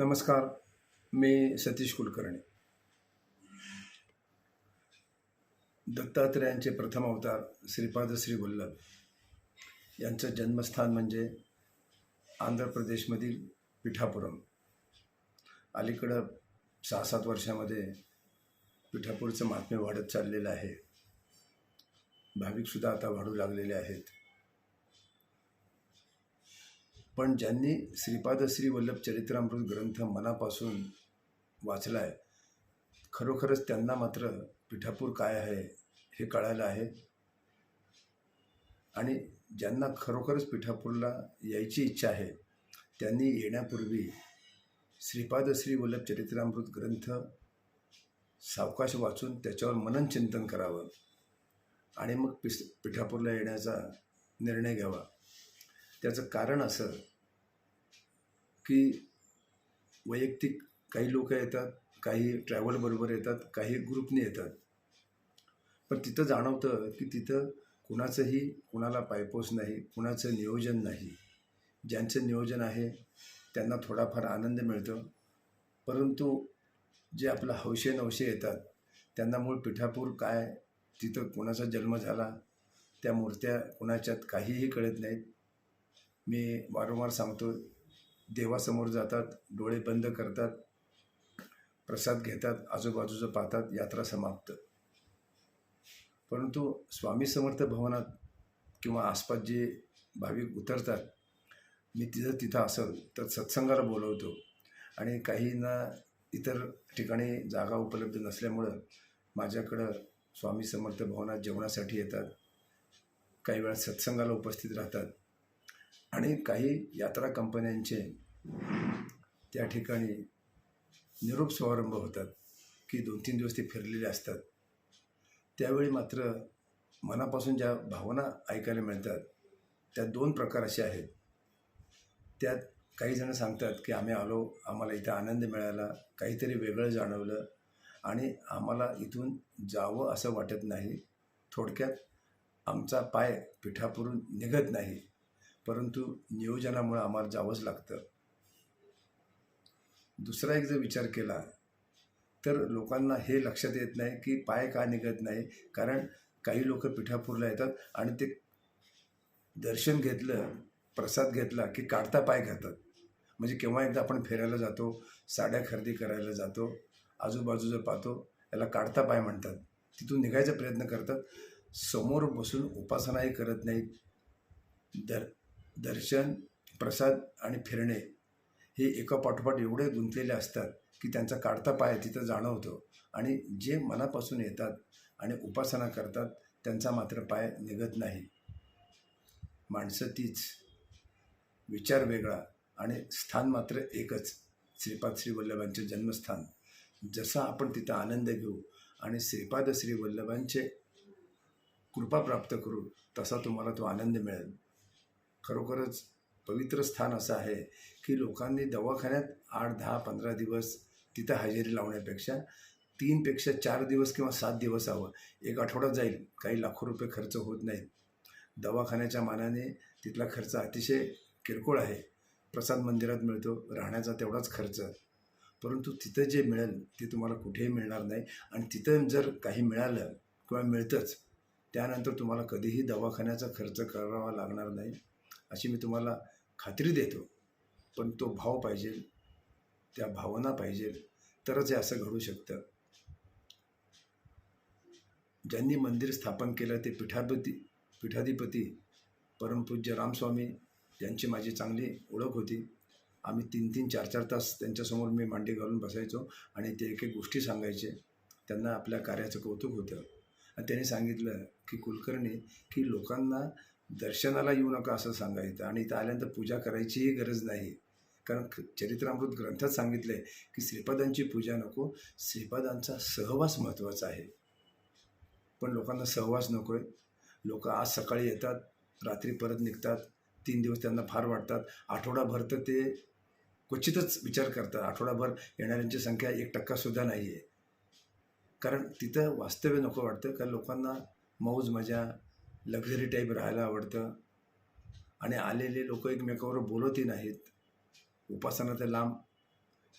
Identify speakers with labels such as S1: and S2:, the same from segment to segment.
S1: नमस्कार मी सतीश कुलकर्णी. दत्तात्रेयांचे प्रथम अवतार श्रीपाद श्री वल्लभ. यांचं जन्मस्थान म्हणजे आंध्र प्रदेशमधील पिठापुरम. अलीकडं सहा सात वर्षामध्ये पिठापूरचं महात्म्य वाढत चाललेलं आहे. भाविकसुद्धा आता वाढू लागलेले आहेत. पण ज्यांनी श्रीपाद श्री वल्लभ चरित्रामृत ग्रंथ मनापासून वाचला आहे खरोखरच त्यांना मात्र पिठापूर काय आहे हे कळायलं आहे. आणि ज्यांना खरोखरच पिठापूरला यायची इच्छा आहे त्यांनी येण्यापूर्वी श्रीपाद श्री वल्लभ चरित्रामृत ग्रंथ सावकाश वाचून त्याच्यावर मनन चिंतन करावं आणि मग पिस पिठापूरला येण्याचा निर्णय घ्यावा. त्याचं कारण असं की वैयक्तिक काही लोक येतात काही ट्रॅव्हलबरोबर येतात काही ग्रुपने येतात. पण तिथं जाणवतं की तिथं कुणाचंही कुणाला पायपोस नाही कुणाचं नियोजन नाही. ज्यांचं नियोजन आहे त्यांना थोडाफार आनंद मिळतो. परंतु जे आपलं हौशे नवशे येतात त्यांना मूळ पिठापूर काय तिथं कोणाचा जन्म झाला त्या मूर्त्या कुणाच्यात काहीही कळत नाहीत. मी वारंवार सांगतो देवासमोर जातात डोळे बंद करतात प्रसाद घेतात आजूबाजूचं पाहतात यात्रा समाप्त. परंतु स्वामी समर्थ भवनात किंवा आसपास जे भाविक उतरतात मी तिथं तिथं असेल तर सत्संगाला बोलवतो. आणि काहींना इतर ठिकाणी जागा उपलब्ध नसल्यामुळं माझ्याकडं स्वामी समर्थ भवनात जेवणासाठी येतात. काही वेळा सत्संगाला उपस्थित राहतात. आणि काही यात्रा कंपन्यांचे त्या ठिकाणी निरोप समारंभ होतात की दोन तीन दिवस ते फिरलेले असतात. त्यावेळी मात्र मनापासून ज्या भावना ऐकायला मिळतात त्या दोन प्रकार असे आहेत. त्यात काही जण सांगतात की आम्ही आलो आम्हाला इथं आनंद मिळाला काहीतरी वेगळं जाणवलं आणि आम्हाला इथून जावं असं वाटत नाही. थोडक्यात आमचा पाय पिठापुरून निघत नाही. परंतु नियोजनामुळं आम्हाला जावंच लागतं. दुसरा एक जर विचार केला तर लोकांना हे लक्षात येत नाही की पाय का निघत नाही कारण काही लोक पिठापूरला येतात आणि ते दर्शन घेतलं प्रसाद घेतला की काढता पाय घेतात. म्हणजे केव्हा एकदा आपण फिरायला जातो साड्या खरेदी करायला जातो आजूबाजूचं पाहतो याला काढता पाय म्हणतात. तिथून निघायचा प्रयत्न करतात. समोर बसून उपासनाही करत नाहीत. दर दर्शन प्रसाद आणि फिरणे हे एका पाठोपाठ एवढे गुंतलेले असतात की त्यांचा काढता पाय तिथं जाणवतो आणि जे मनापासून येतात आणि उपासना करतात त्यांचा मात्र पाय निघत नाही. माणसं तीच. विचार वेगळा आणि स्थान मात्र एकच. श्रीपाद श्री वल्लभांचे जन्मस्थान. जसा आपण तिथं आनंद घेऊ आणि श्रीपाद श्री वल्लभांचे कृपा प्राप्त करू तसा तुम्हाला तो आनंद मिळेल. खरोखरच पवित्र स्थान असं आहे की लोकांनी दवाखान्यात आठ दहा पंधरा दिवस तिथं हजेरी लावण्यापेक्षा तीनपेक्षा चार दिवस किंवा सात दिवस हवं. एक आठवडा जाईल. काही लाखो रुपये खर्च होत नाहीत. दवाखान्याच्या मानाने तिथला खर्च अतिशय किरकोळ आहे. प्रसाद मंदिरात मिळतो. राहण्याचा तेवढाच खर्च. परंतु तिथं जे मिळेल ते तुम्हाला कुठेही मिळणार नाही. आणि तिथं जर काही मिळालं किंवा मिळतंच त्यानंतर तुम्हाला कधीही दवाखान्याचा खर्च करावा लागणार नाही. अशी मी तुम्हाला खात्री देतो. पण तो भाव पाहिजे त्या भावना पाहिजे तरच हे असं घडू शकतं. ज्यांनी मंदिर स्थापन केलं ते पीठापती पीठाधिपती परमपूज्य रामस्वामी यांची माझी चांगली ओळख होती. आम्ही तीन तीन चार चार तास त्यांच्यासमोर मी मांडी घालून बसायचो आणि ते एक एक गोष्टी सांगायचे. त्यांना आपल्या कार्याचं कौतुक होतं. आणि त्यांनी सांगितलं की कुलकर्णी की लोकांना दर्शनाला येऊ नका असं सांगायचं. आणि इथं आल्यानंतर पूजा करायचीही गरज नाही. कारण चरित्रामृत ग्रंथात सांगितलं आहे की श्रीपादांची पूजा नको श्रीपादांचा सहवास महत्त्वाचा आहे. पण लोकांना सहवास नको आहे लोक आज सकाळी येतात रात्री परत निघतात तीन दिवस त्यांना फार वाटतात आठवडाभर तर ते क्वचितच विचार करतात. आठवडाभर येणाऱ्यांची संख्या एक टक्कासुद्धा नाही आहे कारण तिथं वास्तव्य नको वाटतं. कारण लोकांना मौज मजा लक्झरी टाईप राहायला आवडतं. आणि आलेले लोक एकमेकावर बोलतही नाहीत. उपासना तर लांब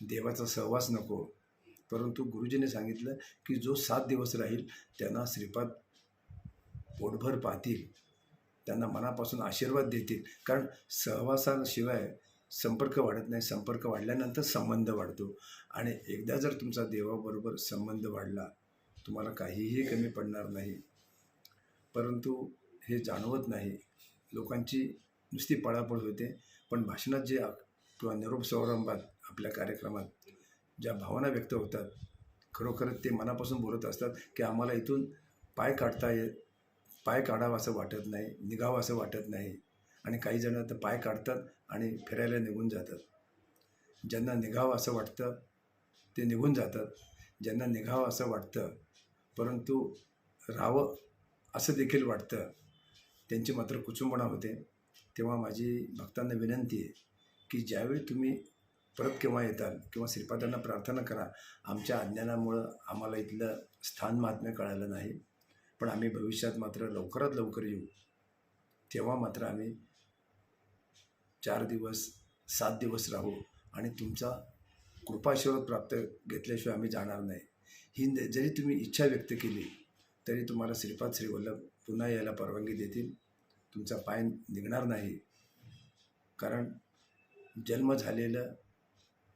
S1: देवाचा सहवास नको. परंतु गुरुजीने सांगितलं की जो सात दिवस राहील त्यांना श्रीपाद पोटभर पाहतील. त्यांना मनापासून आशीर्वाद देतील. कारण सहवासाशिवाय संपर्क वाढत नाही. संपर्क वाढल्यानंतर संबंध वाढतो. आणि एकदा जर तुमचा देवाबरोबर संबंध वाढला तुम्हाला काहीही कमी पडणार नाही. परंतु हे जाणवत नाही. लोकांची नुसती पळापळ होते. पण भाषणात जे किंवा निरोप समारंभात आपल्या कार्यक्रमात ज्या भावना व्यक्त होतात खरोखरच ते मनापासून बोलत असतात की आम्हाला इथून पाय काढता येत पाय काढावं असं वाटत नाही निघावं असं वाटत नाही. आणि काही जण तर पाय काढतात आणि फिरायला निघून जातात. ज्यांना निघावं असं वाटतं ते निघून जातात. ज्यांना निघावं असं वाटतं परंतु राहावं असं देखील वाटतं. त्यांची मात्र कुचुंबणा होते. तेव्हा माझी भक्तांना विनंती आहे की ज्यावेळी तुम्ही परत केव्हा येताल किंवा श्रीपादांना प्रार्थना करा आमच्या अज्ञानामुळं आम्हाला इथलं स्थान महात्म्य कळालं नाही. पण आम्ही भविष्यात मात्र लवकरात लवकर येऊ. तेव्हा मात्र आम्ही चार दिवस सात दिवस राहू आणि तुमचा कृपाशीर्वाद प्राप्त घेतल्याशिवाय आम्ही जाणार नाही. ही न- जरी तुम्ही इच्छा व्यक्त केली तरी तुम्हाला श्रीपाद श्रीवल्लभ पुन्हा यायला परवानगी देतील. तुमचा पाय निघणार नाही. कारण जन्म झालेलं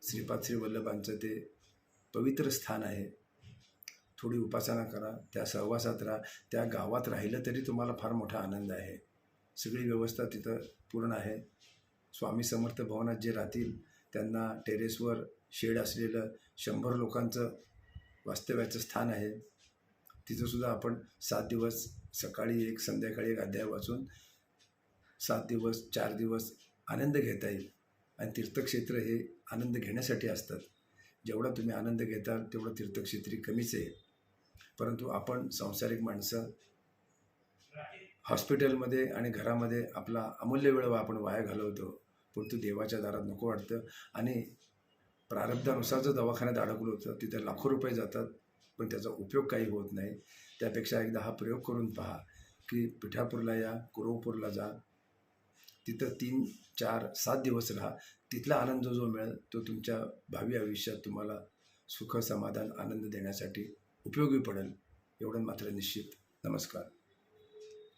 S1: श्रीपाद श्रीवल्लभांचं ते पवित्र स्थान आहे. थोडी उपासना करा त्या सहवासात राहा त्या गावात राहिलं तरी तुम्हाला फार मोठा आनंद आहे. सगळी व्यवस्था तिथं पूर्ण आहे. स्वामी समर्थ भवनात जे राहतील त्यांना टेरेसवर शेड असलेलं शंभर लोकांचं वास्तव्याचं स्थान आहे. तिथंसुद्धा आपण सात दिवस सकाळी एक संध्याकाळी एक अध्याय वाचून सात दिवस चार दिवस आनंद घेता येईल. आणि तीर्थक्षेत्र हे आनंद घेण्यासाठी असतात. जेवढा तुम्ही आनंद घेताल तेवढं तीर्थक्षेत्री कमीच आहे. परंतु आपण सांसारिक माणसं हॉस्पिटलमध्ये आणि घरामध्ये आपला अमूल्य वेळ आपण वाया घालवतो. परंतु देवाच्या दारात नको वाटतं. आणि प्रारब्धानुसार जर दवाखान्यात अडकलो होतं तिथे लाखो रुपये जातात. पण त्याचा उपयोग काही होत नाही. त्यापेक्षा एकदा हा प्रयोग करून पहा की पिठापूरला या कुरवपूरला जा. तिथं तीन चार सात दिवस राहा. तिथला आनंद जो मिळेल तो तुमच्या भावी आयुष्यात तुम्हाला सुख समाधान आनंद देण्यासाठी उपयोगी पडेल. एवढं मात्र निश्चित. नमस्कार.